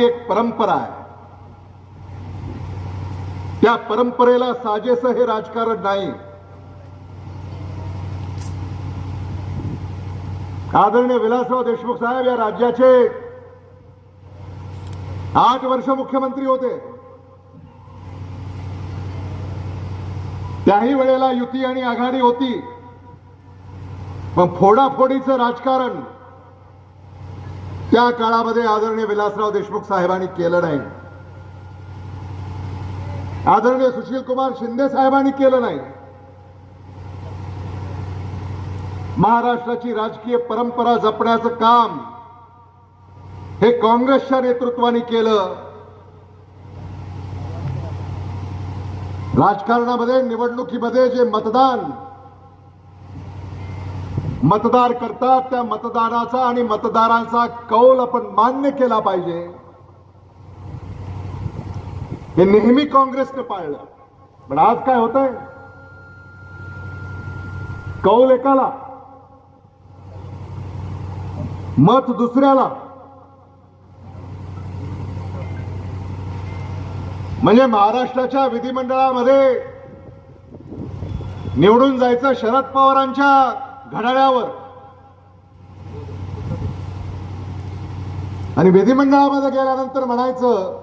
एक परंपरा आहे. त्या परंपरेला साजेस हे राजकारण नाही. आदरणीय विलासराव देशमुख साहेब या राज्याचे आठ वर्ष मुख्यमंत्री होते. त्याही वेळेला युती आणि आघाडी होती. पण फोडाफोडीचं राजकारण त्या काळामध्ये आदरणीय विलासराव देशमुख साहेबांनी केलं नाही. आदरणीय सुशील कुमार शिंदे साहेबांनी केलं नाही. महाराष्ट्राची राजकीय परंपरा जपण्याचं काम हे काँग्रेसच्या नेतृत्वाने केलं. राजकारणामध्ये निवडणुकीमध्ये जे मतदान मतदार करतात त्या मतदाराचा आणि मतदारांचा कौल आपण मान्य केला पाहिजे. हे नेहमी काँग्रेसने पाळलं. पण आज काय होत आहे कौल एकाला मत दुसऱ्याला. म्हणजे महाराष्ट्राच्या विधिमंडळामध्ये निवडून जायचं शरद पवारांच्या घड्याळ्यावर आणि विधिमंडळामध्ये गेल्यानंतर म्हणायचं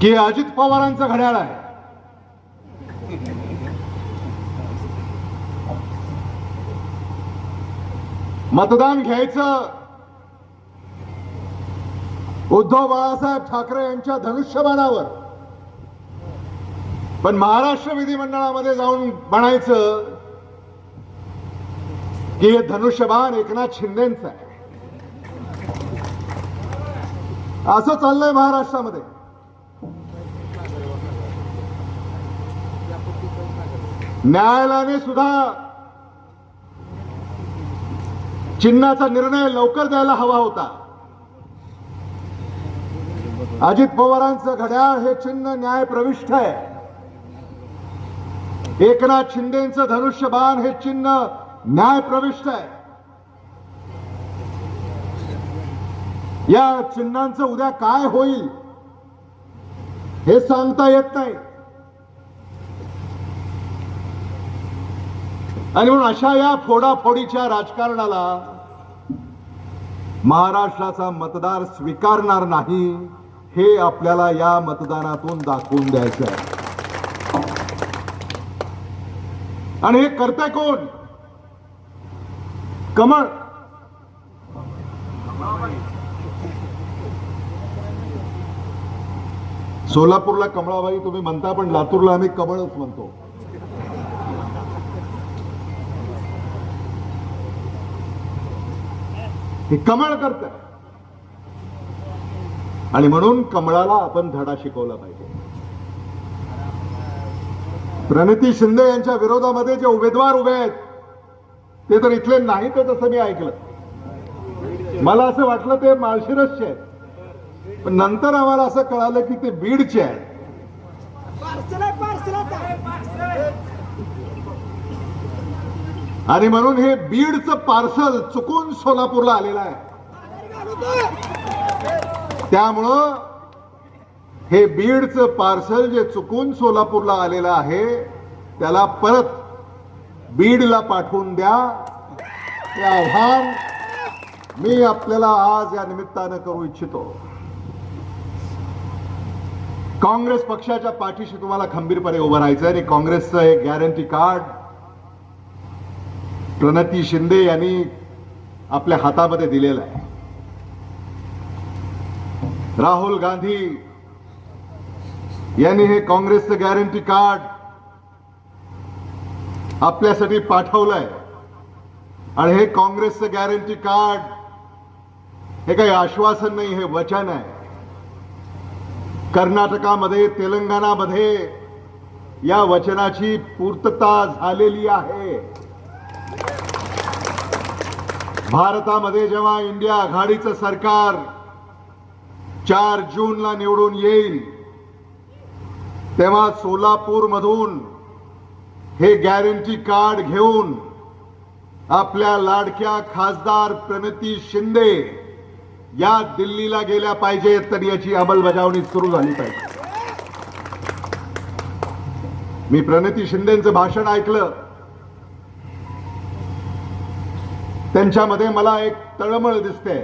की अजित पवारांचं घड्याळ आहे. मतदान घ्यायचं. उद्धव बाळासाहेब ठाकरे यांच्या धनुष्यबाणावर. पण महाराष्ट्र विधिमंडळामध्ये जाऊन म्हणायचं की हे धनुष्यबाण एकनाथ शिंदेचं आहे. असं चाललंय महाराष्ट्रामध्ये. न्यायालयाने सुद्धा चिन्हाचा निर्णय लवकर द्यायला हवा होता. अजित पवारांचं घड्याळ हे चिन्ह न्याय प्रविष्ट आहे. एकनाथ शिंदेचं धनुष्यबाण हे चिन्ह न्याय प्रविष्ट आहे. या चिन्हांचं उद्या काय होईल हे सांगता येत नाही. आणि म्हणून अशा या फोडाफोडीच्या राजकारणाला महाराष्ट्राचा मतदार स्वीकारणार नाही हे आपल्याला या मतदानातून दाखवून द्यायचं आहे. आणि हे करते कोण? कमळ. सोलापूरला कमळाबाई तुम्ही म्हणता पण लातूरला आम्ही कमळच म्हणतो. हे कमळ करत आणि म्हणून कमळाला आपण धडा शिकवला पाहिजे. प्रणिती शिंदे यांच्या विरोधामध्ये जे उमेदवार उभे आहेत ते तर इथले नाहीत असं मी ऐकलं. मला असं वाटलं ते माळशिरसचे आहेत. पण नंतर आम्हाला असं कळालं की ते बीडचे आहेत. आहे आणि म्हणून हे बीडचं पार्सल चुकून सोलापूरला आलेलं आहे. त्यामुळं हे बीडचं पार्सल जे चुकून सोलापूरला आलेलं आहे त्याला परत बीडला पाठवून द्या. हे आव्हान मी आपल्याला आज या निमित्तानं करू इच्छितो. काँग्रेस पक्षाच्या पाठीशी तुम्हाला खंबीरपणे उभं राहायचं आणि काँग्रेसचं हे गॅरंटी कार्ड प्रणती शिंदे यांनी आपल्या हातामध्ये दिलेलं आहे. राहुल गांधी यांनी हे काँग्रेसचं गॅरंटी कार्ड आपल्यासाठी पाठवलंय. आणि हे काँग्रेसचं गॅरंटी कार्ड हे काही आश्वासन नाही हे वचन आहे. कर्नाटकामध्ये तेलंगणामध्ये या वचनाची पूर्तता झालेली आहे. भारतामध्ये जेव्हा इंडिया आघाडीचं सरकार चार जूनला निवडून येईल तेव्हा सोलापूरमधून हे गॅरंटी कार्ड घेऊन आपल्या लाडक्या खासदार प्रणती शिंदे या दिल्लीला गेल्या पाहिजेत तर याची अंमलबजावणी सुरू झाली पाहिजे. मी प्रणती शिंदेचं भाषण ऐकलं. त्यांच्यामध्ये मला एक तळमळ दिसते.